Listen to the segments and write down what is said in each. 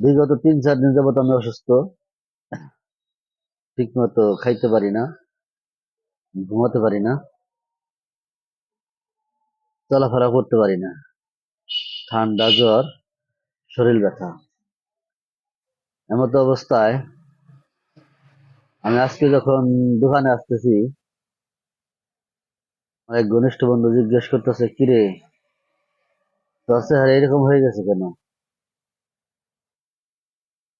বিগত তিন, চার দিন যাবত আমি অসুস্থ। ঠিক মতো খাইতে পারি না, ঘুমাতে পারি না, চলাফেরা করতে পারি না, ঠান্ডা, জ্বর, শরীর ব্যথা। এমতো অবস্থায় আমি আজকে যখন দোকানে আসতেছি এক ঘনিষ্ঠ বন্ধু জিজ্ঞেস করতেছে, কিরে, তোর চেহারা এরকম হয়ে গেছে কেন?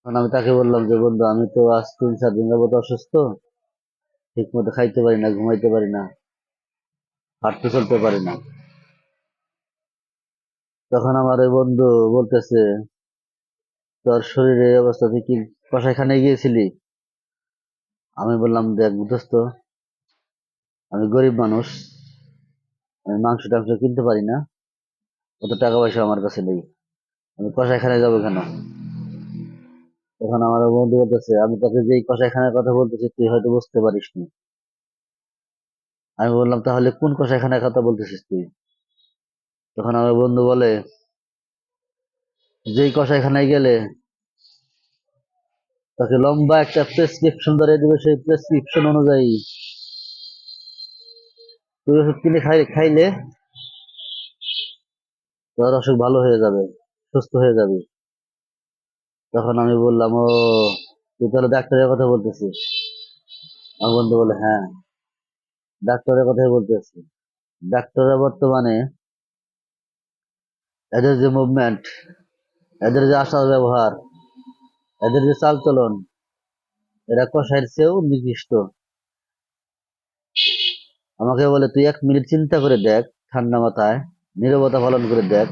তখন আমি তাকে বললাম যে, বন্ধু, আমি তো আজ তিন, চার দিন যাবত অসুস্থ। ঠিক মতো খাইতে পারি না, ঘুমাইতে পারি না, হাঁটতে চলতে পারি না। তখন আমার ওই বন্ধু বলতেছে, তোর শরীরে এই অবস্থা, তুই কি কষাইখানে গিয়েছিলি? আমি বললাম, দেখ দোস্ত আমি গরিব মানুষ, আমি মাংস টাংস কিনতে পারি না, অত টাকা পয়সা আমার কাছে নেই। আমি কষাইখানে যাব কেন? তখন আমার বন্ধু বলতেছে, আমি তোকে যেই কষাইখানার কথা বলতেছি, তুই হয়তো বুঝতে পারিস নি। আমি বললাম, তাহলে কোন কষাইখানার কথা বলতেছিস তুই? তখন আমার বন্ধু বলে, যেই কষাইখানায় গেলে তাকে লম্বা একটা প্রেসক্রিপশন ধরে দিবে, সেই প্রেসক্রিপশন অনুযায়ী। তুই ওষুধ কিনে খাই, খাইলে তোর অসুখ ভালো হয়ে যাবে, সুস্থ হয়ে যাবে। তখন আমি বললাম, ও, তুই তাহলে ডাক্তারের কথা বলতেছিস? আমার বন্ধু বলে হ্যাঁ। ডাক্তারের কথাই বলতেছি। ডাক্তাররা বর্তমানে এদের যে মুভমেন্ট এদের যে আচার ব্যবহার, এদের যে চালচলন, এরা কষাইয়ের চেয়েও নিকৃষ্ট। আমাকে বলে, তুই এক মিনিট চিন্তা করে দেখ, ঠান্ডা মাথায়, নীরবতা পালন করে দেখ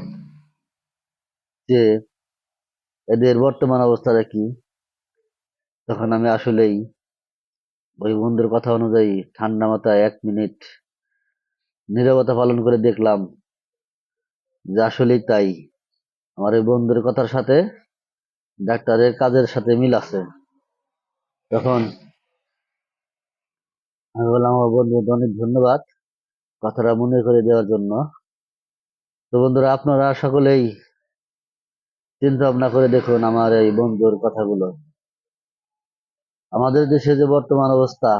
যে এদের বর্তমান অবস্থাটা কি? তখন আমি আসলেই ওই বন্ধুর কথা অনুযায়ী ঠান্ডা মাথায় এক মিনিট নীরবতা পালন করে দেখলাম যে আসলেই তাই। আমার ওই বন্ধুর কথার সাথে ডাক্তারের কাজের সাথে মিল আছে। তখন আমি বললাম, আমার বন্ধুকে অনেক ধন্যবাদ কথাটা মনে করে দেওয়ার জন্য। তো বন্ধুরা, আপনারা সকলেই চিন্তা ভাবনা করে দেখুন আমার এই বন্ধুর কথাগুলো। আমাদের দেশে যে বর্তমান অবস্থা,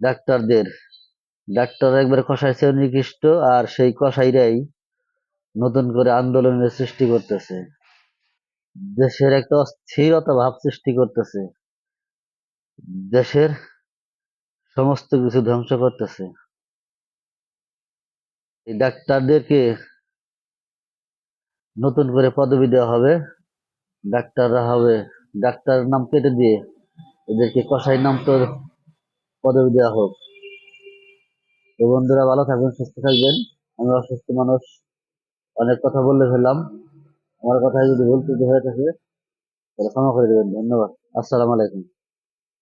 ডাক্তারদের, ডাক্তার একবার কষাইছে নিকৃষ্ট আর সেই কষাইরাই নতুন করে আন্দোলনের সৃষ্টি করতেছে। দেশের একটা অস্থিরতা ভাব সৃষ্টি করতেছে। দেশের সমস্ত কিছু ধ্বংস করতেছে। এই ডাক্তারদেরকে নতুন করে পদবি দেওয়া হবে। ডাক্তাররা হবে, ডাক্তার নাম কেটে দিয়ে এদেরকে কষাই নাম তো পদবি দেওয়া হোক। তো বন্ধুরা, ভালো থাকবেন, সুস্থ থাকবেন। আমি অসুস্থ মানুষ, অনেক কথা বললে ফেললাম। আমার কথা যদি ভুল ত্রুটি হয়ে থাকে, তাহলে ক্ষমা করে দেবেন। ধন্যবাদ। আসসালামু আলাইকুম।